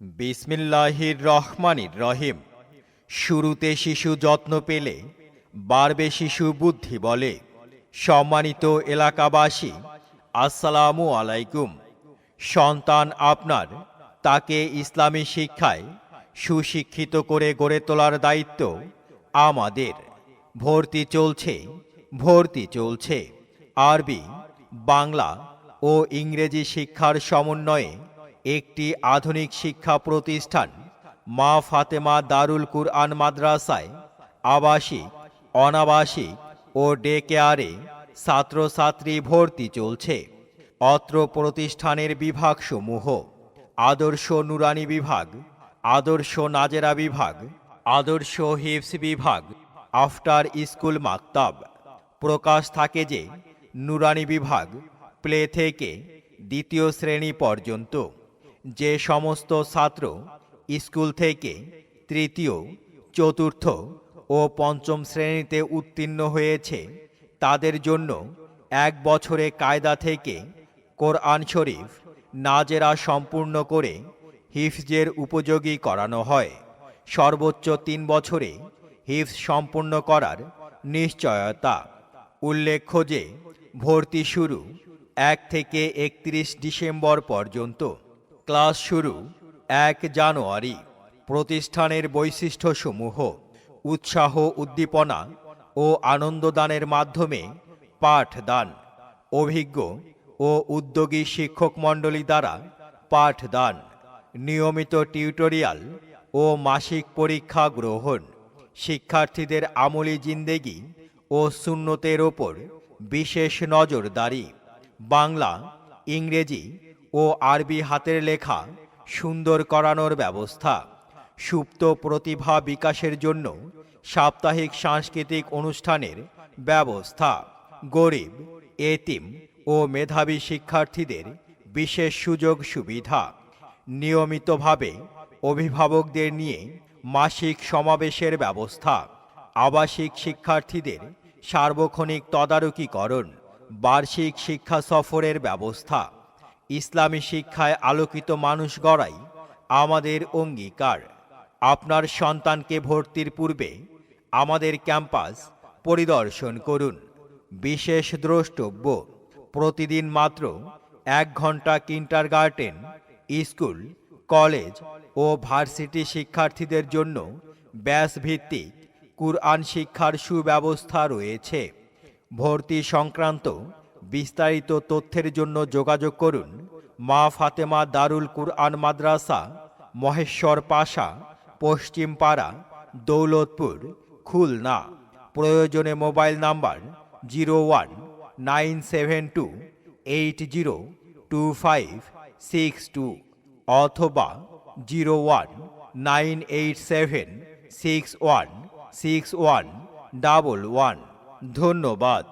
বিসমিল্লাহির রহমানির রহিম। শুরুতে শিশু যত্ন পেলে, বাড়বে শিশু বুদ্ধি বলে। সম্মানিত এলাকাবাসী, আসসালামু আলাইকুম। সন্তান আপনার, তাকে ইসলামী শিক্ষায় সুশিক্ষিত করে গড়ে তোলার দায়িত্ব আমাদের। ভর্তি চলছে ভর্তি চলছে। আরবি বাংলা ও ইংরেজি শিক্ষার সমন্বয়ে একটি আধুনিক শিক্ষা প্রতিষ্ঠান মা ফাতেমা দারুল কুরআন মাদ্রাসায় আবাসিক, অনাবাসিক ও ডে কেয়ারে ছাত্রছাত্রী ভর্তি চলছে। অত্র প্রতিষ্ঠানের বিভাগসমূহ আদর্শ নুরানি বিভাগ, আদর্শ নাজেরা বিভাগ, আদর্শ হিফস বিভাগ, আফটার স্কুল মাকতাব। প্রকাশ থাকে যে নুরানি বিভাগ, প্লে থেকে দ্বিতীয় শ্রেণি পর্যন্ত। যে সমস্ত ছাত্র স্কুল থেকে তৃতীয়, চতুর্থ ও পঞ্চম শ্রেণীতে উত্তীর্ণ হয়েছে, তাদের জন্য এক বছরে কায়দা থেকে কোরআন শরীফ নাজেরা সম্পূর্ণ করে হিফজের উপযোগী করানো হয়। সর্বোচ্চ তিন বছরে হিফজ সম্পূর্ণ করার নিশ্চয়তা। উল্লেখ্য যে ভর্তি শুরু এক থেকে একত্রিশ ডিসেম্বর পর্যন্ত। ক্লাস শুরু এক জানুয়ারি। প্রতিষ্ঠানের বৈশিষ্ট্যসমূহ, উৎসাহ উদ্দীপনা ও আনন্দদানের মাধ্যমে পাঠদান, অভিজ্ঞ ও উদ্যোগী শিক্ষক মণ্ডলী দ্বারা পাঠদান, নিয়মিত টিউটোরিয়াল ও মাসিক পরীক্ষা গ্রহণ, শিক্ষার্থীদের আমলি জিন্দেগি ও সুন্নতের ওপর বিশেষ নজরদারি, বাংলা, ইংরেজি ও আরবি হাতের লেখা সুন্দর করানোর ব্যবস্থা, সুপ্ত প্রতিভা বিকাশের জন্য সাপ্তাহিক সাংস্কৃতিক অনুষ্ঠানের ব্যবস্থা, গরিব, এতিম ও মেধাবী শিক্ষার্থীদের বিশেষ সুযোগ সুবিধা, নিয়মিতভাবে অভিভাবকদের নিয়ে মাসিক সমাবেশের ব্যবস্থা, আবাসিক শিক্ষার্থীদের সার্বক্ষণিক তদারকিকরণ, বার্ষিক শিক্ষা সফরের ব্যবস্থা, ইসলামী শিক্ষায় আলোকিত মানুষ গড়াই আমাদের অঙ্গীকার। আপনার সন্তানকে ভর্তির পূর্বে আমাদের ক্যাম্পাস পরিদর্শন করুন। বিশেষ দ্রষ্টব্য, প্রতিদিন মাত্র এক ঘণ্টা কিন্টার গার্ডেন স্কুল, কলেজ ও ভার্সিটি শিক্ষার্থীদের জন্য ব্যাস ভিত্তিক কুরআন শিক্ষার সুব্যবস্থা রয়েছে। ভর্তি সংক্রান্ত বিস্তারিত তথ্যের জন্য যোগাযোগ করুন মা ফাতেমা দারুল কুরআন মাদ্রাসা, মহেশ্বর পাশা, পশ্চিমপাড়া, দৌলতপুর, খুলনা। প্রয়োজনে mobile number zero one nine seven two eight zero two five six two অথবা zero one nine eight seven six one six one double one ধন্যবাদ।